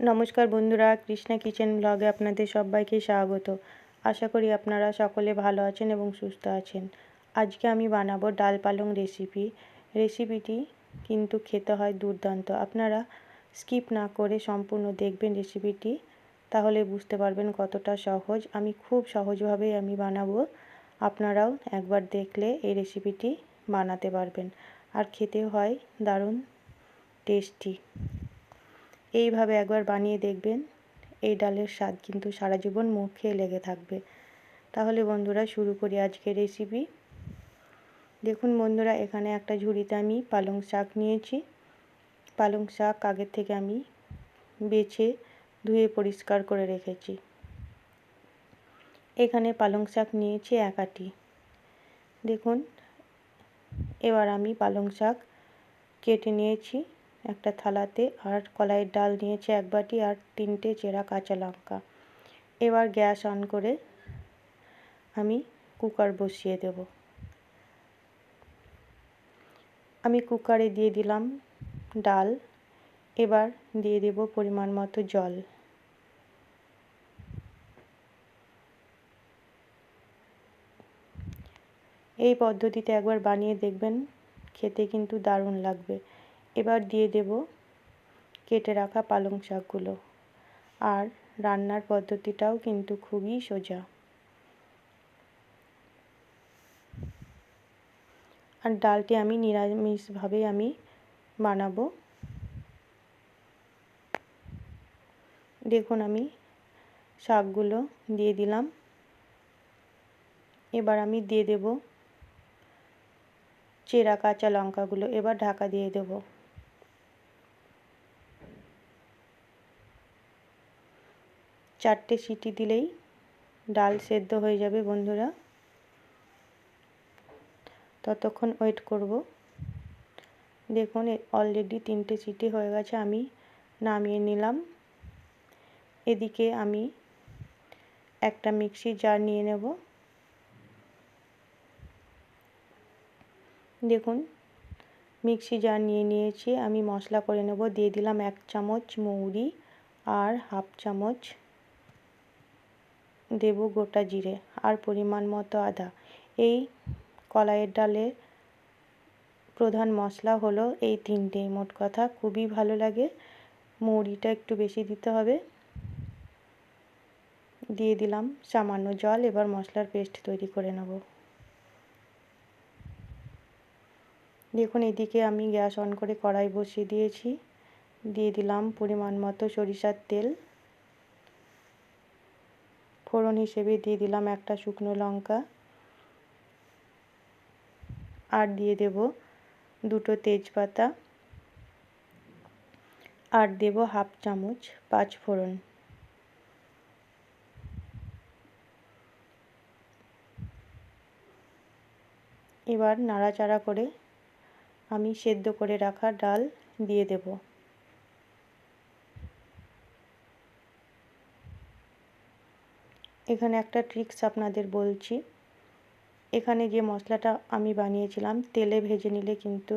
নমস্কার বন্ধুরা, কৃষ্ণা কিচেন ব্লগে আপনাদের সবাইকে স্বাগত। আশা করি আপনারা সকলে ভালো আছেন এবং সুস্থ আছেন। আজকে আমি বানাবো ডাল পালং রেসিপি রেসিপিটি কিন্তু খেতে হয় দুর্দান্ত। আপনারা স্কিপ না করে সম্পূর্ণ দেখবেন রেসিপিটি তাহলে বুঝতে পারবেন কতটা সহজ। আমি খুব সহজভাবেই আমি বানাবো। আপনারাও একবার দেখলে এই রেসিপিটি বানাতে পারবেন। আর খেতে হয় দারুণ টেস্টি এইভাবে একবার বানিয়ে দেখবেন, এই ডালের স্বাদ কিন্তু সারা জীবন মুখে লেগে থাকবে। তাহলে বন্ধুরা, শুরু করি আজকের রেসিপি দেখুন বন্ধুরা, এখানে একটা ঝুড়িতে আমি পালং শাক নিয়েছি। পালং শাক আগের থেকে আমি বেছে, ধুয়ে পরিষ্কার করে রেখেছি। এখানে পালং শাক নিয়েছি এক আটি। দেখুন, এবার আমি পালং শাক কেটে নিয়েছি। একটা থালাতে আর কলাইয়ের ডাল নিয়েছে এক বাটি আর তিনটে চেরা কাঁচা লঙ্কা। এবার গ্যাস অন করে আমি কুকার বসিয়ে দেব। আমি কুকারে দিয়ে দিলাম ডাল। এবার দিয়ে দেব পরিমাণ মতো জল। এই পদ্ধতিতে একবার বানিয়ে দেখবেন, খেতে কিন্তু দারুণ লাগবে। এবার দিয়ে দেব কেটে রাখা পালং শাকগুলো। আর রান্নার পদ্ধতিটাও কিন্তু খুবই সোজা। আর ডালটি আমি নিরামিষভাবে আমি বানাবো। দেখুন আমি শাকগুলো দিয়ে দিলাম। এবার আমি দিয়ে দেব চেরা কাঁচা লঙ্কাগুলো। এবার ঢাকা দিয়ে দেবো। চারটে সিটি দিলেই ডাল সেদ্ধ হয়ে যাবে, বন্ধুরা। ততক্ষণ ওয়েট করব। দেখুন অলরেডি তিনটে সিটি হয়ে গেছে, আমি নামিয়ে নিলাম। এদিকে আমি একটা মিক্সি জার নিয়ে নেব। দেখুন, মিক্সি জার নিয়ে নিয়েছি, আমি মশলা করে নেব। দিয়ে দিলাম এক চামচ মৌরি আর হাফ চামচ দেব গোটা জিরে আর পরিমাণ মতো আদা। এই কলাইয়ের ডালের প্রধান মশলা হলো এই তিনটেই। মোট কথা খুবই ভালো লাগে। মৌরিটা একটু বেশি দিতে হবে। দিয়ে দিলাম সামান্য জল। এবার মশলার পেস্ট তৈরি করে নেব। দেখুন, এদিকে আমি গ্যাস অন করে কড়াই বসিয়ে দিয়েছি। দিয়ে দিলাম পরিমাণ মতো সরিষার তেল। ফোড়ন হিসেবে দিয়ে দিলাম একটা শুকনো লঙ্কা। আর দিয়ে দেব দুটো তেজপাতা। আর দেব হাফ চামচ পাঁচ ফোড়ন। এবার নাড়াচাড়া করে আমি সেদ্ধ করে রাখা ডাল দিয়ে দেবো। এখানে একটা ট্রিক্স আপনাদের বলছি। এখানে যে মশলাটা আমি বানিয়েছিলাম, তেলে ভেজে নিলে কিন্তু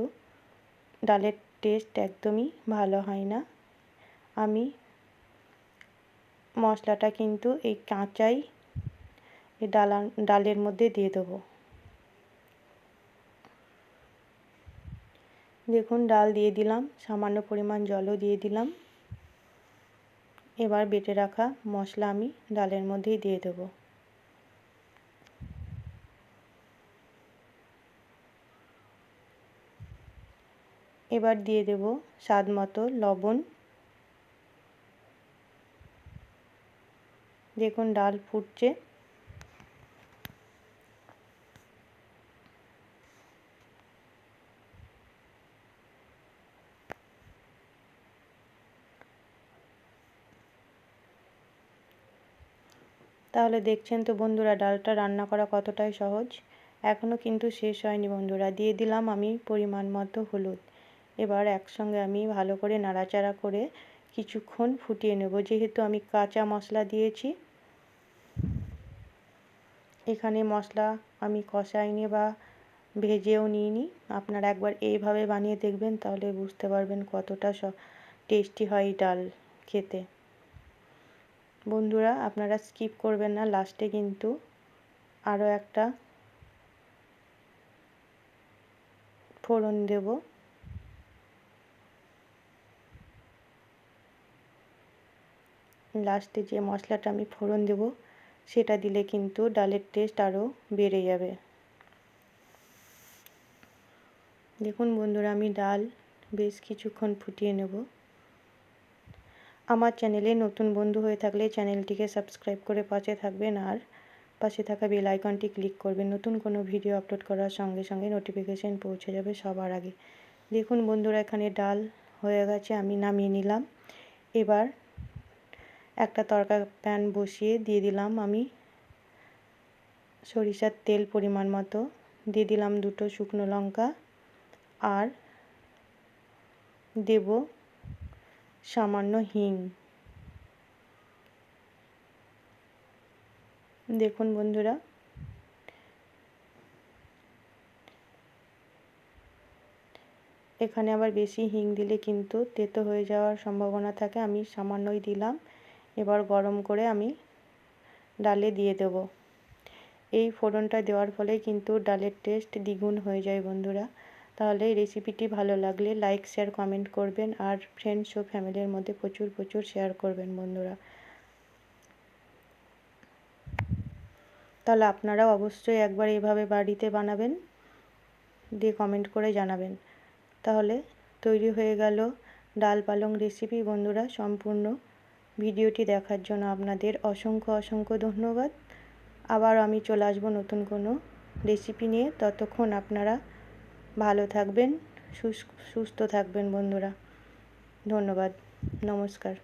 ডালের টেস্ট একদমই ভালো হয় না। আমি মশলাটা কিন্তু এই কাঁচাই এই ডালা, ডালের মধ্যে দিয়ে দেবো। দেখুন, ডাল দিয়ে দিলাম, সামান্য পরিমাণ জলও দিয়ে দিলাম। এবার বেটে রাখা মশলা আমি ডালের মধ্যেই দিয়ে দেব। এবার দিয়ে দেব স্বাদ মতো লবণ। দেখুন ডাল ফুটছে। তাহলে দেখছেন তো বন্ধুরা, ডালটা রান্না করা কতটাই সহজ। এখনও কিন্তু শেষ হয়নি বন্ধুরা, দিয়ে দিলাম আমি পরিমাণ মতো হলুদ। এবার একসঙ্গে আমি ভালো করে নাড়াচাড়া করে কিছুক্ষণ ফুটিয়ে নেব। যেহেতু আমি কাঁচা মশলা দিয়েছি, এখানে মশলা আমি কষাইনি বা ভেজেও নিইনি। আপনারা একবার এইভাবে বানিয়ে দেখবেন, তাহলে বুঝতে পারবেন কতটা টেস্টি হয় ডাল খেতে। বন্ধুরা, আপনারা স্কিপ করবেন না লাস্টে কিন্তু আরও একটা ফোড়ন দেব। লাস্টে যে মশলাটা আমি ফোড়ন দেব, সেটা দিলে কিন্তু ডালের টেস্ট আরও বেড়ে যাবে। দেখুন বন্ধুরা, আমি ডাল বেশ কিছুক্ষণ ফুটিয়ে নেব। আমার চ্যানেলে নতুন বন্ধু হয়ে থাকলে চ্যানেলটিকে সাবস্ক্রাইব করে পাশে থাকবেন আর পাশে থাকা বেল আইকনটি ক্লিক করবেন। নতুন কোনো ভিডিও আপলোড করার সঙ্গে সঙ্গে নোটিফিকেশান পৌঁছে যাবে সবার আগে। দেখুন বন্ধুরা, এখানে ডাল হয়ে গেছে, আমি নামিয়ে নিলাম। এবার একটা তরকা প্যান বসিয়ে দিয়ে দিলাম আমি। সরিষার তেল পরিমাণ মতো দিয়ে দিলাম দুটো শুকনো লঙ্কা। আর দেব সামান্য হিং দেখুন বন্ধুরা। এখানে আবার বেশি হিং দিলে কিন্তু তেতো হয়ে যাওয়ার সম্ভাবনা থাকে। আমি সামান্যই দিলাম। এবার গরম করে আমি ডালে দিয়ে দেব। এই ফোড়নটা দেওয়ার ফলে কিন্তু ডালের টেস্ট দ্বিগুণ হয়ে যায় বন্ধুরা। তাহলে রেসিপিটি ভালো লাগলে লাইক শেয়ার কমেন্ট করবেন আর ফ্রেন্ডস ও ফ্যামিলির মধ্যে প্রচুর প্রচুর শেয়ার করবেন বন্ধুরা। তাহলে আপনারাও অবশ্যই একবার এভাবে বাড়িতে বানাবেন, দিয়ে কমেন্ট করে জানাবেন। তাহলে তৈরি হয়ে গেল ডাল পালং রেসিপি বন্ধুরা, সম্পূর্ণ ভিডিওটি দেখার জন্য আপনাদের অসংখ্য অসংখ্য ধন্যবাদ। আবার আমি চলে আসব নতুন কোনো রেসিপি নিয়ে, ততক্ষণ আপনারা ভালো থাকবেন সুস্থ থাকবেন বন্ধুরা। ধন্যবাদ নমস্কার।